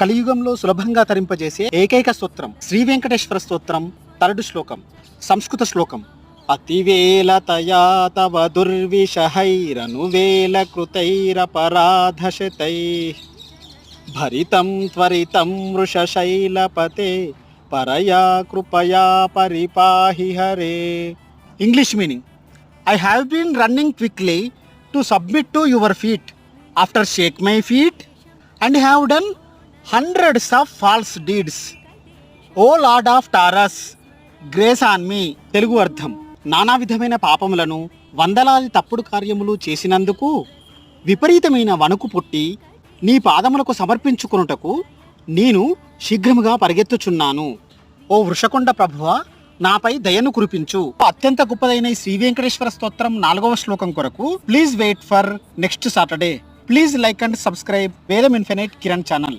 కలియుగంలో సులభంగా తరింపజేసే ఏకైక స్తోత్రం శ్రీ వెంకటేశ్వర స్తోత్రం తరడు శ్లోకం సంస్కృత శ్లోకం. అతివేల తయా తవ దుర్విషహైరను వేల కృతైరపరాధశతై భరితం త్వరితం వృషశైలపతే పరయా కృపయా పరిపాహి Hare. English meaning I have been running quickly to submit to your feet after shake my feet and have done hundreds of false deeds O lord of Taurus grace on me Telugu అర్థం. నానా విధమైన పాపములను వందలాది తప్పుడు కార్యములు చేసినందుకు విపరీతమైన వణుకు పుట్టి నీ పాదములకు సమర్పించుకొనుటకు నేను శీఘ్రముగా పరిగెత్తుచున్నాను. ఓ వృషకొండ ప్రభువ నాపై దయను కురిపించు. అత్యంత గొప్పదైన శ్రీ వెంకటేశ్వర స్తోత్రం నాలుగవ శ్లోకం కొరకు please wait for next Saturday please like and subscribe Vedam infinite Kiran channel